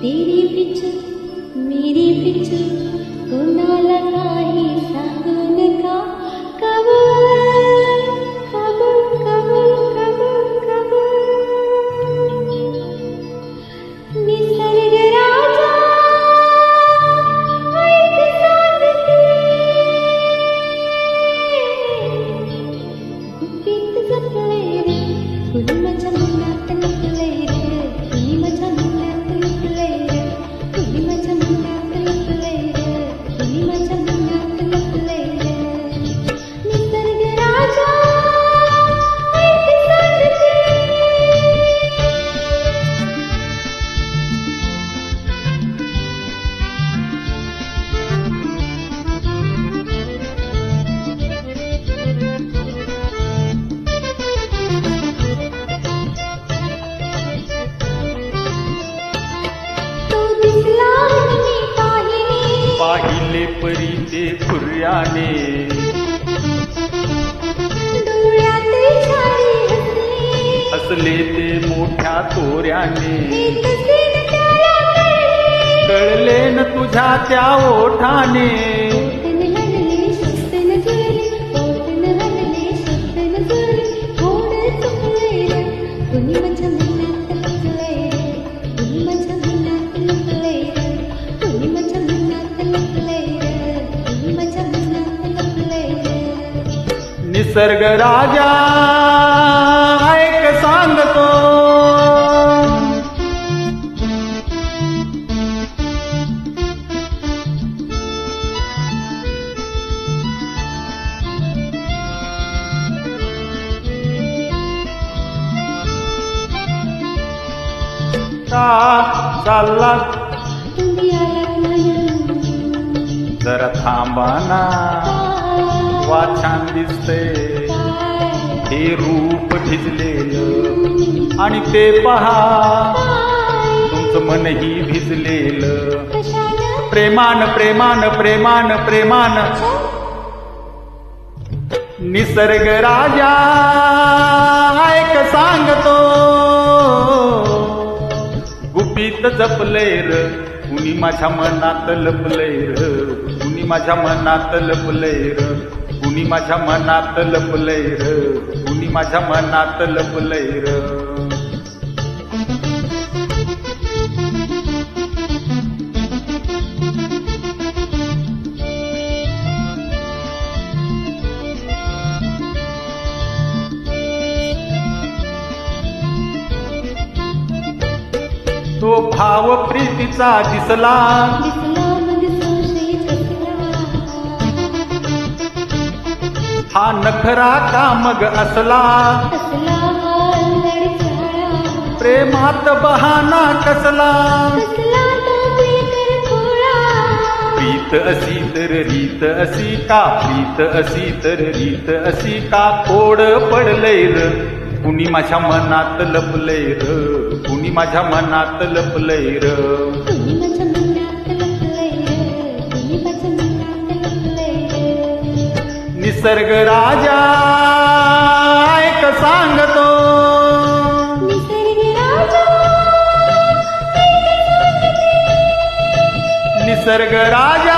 तेरी picture मेरी picture कोना लगा ही सागुन का कबूल कबूल कबूल कबूल कबूल निसर बसले ते मोठ्या तोऱ्याने कळले न तुझ्या त्या ओठाने. निसर्ग राजा का चालला. जरा थांबा ना. वा छान दिसते हे रूप भिजलेलं. आणि ते पहा. तुमचं मनही भिजलेलं. प्रेमान प्रेमान प्रेमान प्रेमान. निसर्ग राजा ऐक सांगतो. गीत जपले र. कुणी माझ्या मनात लपलेर कुणी माझ्या मनात लपलेर कुणी माझ्या मनात लपलेर कुणी माझ्या मनात लपलेर तो भाव प्रीतीचा दिसला. कसला हा नखरा का मग असला? प्रेमात बहाना कसला? प्रीत असी तर रीत असी का? प्रीत असी तर रीत असी का? कोड पडलैर कुणी माझ्या मनात लपलंय रे कुणी माझ्या मनात लपलंय रे. निसर्ग राजा ऐक सांगतो. निसर्ग राजा निसर्ग राजा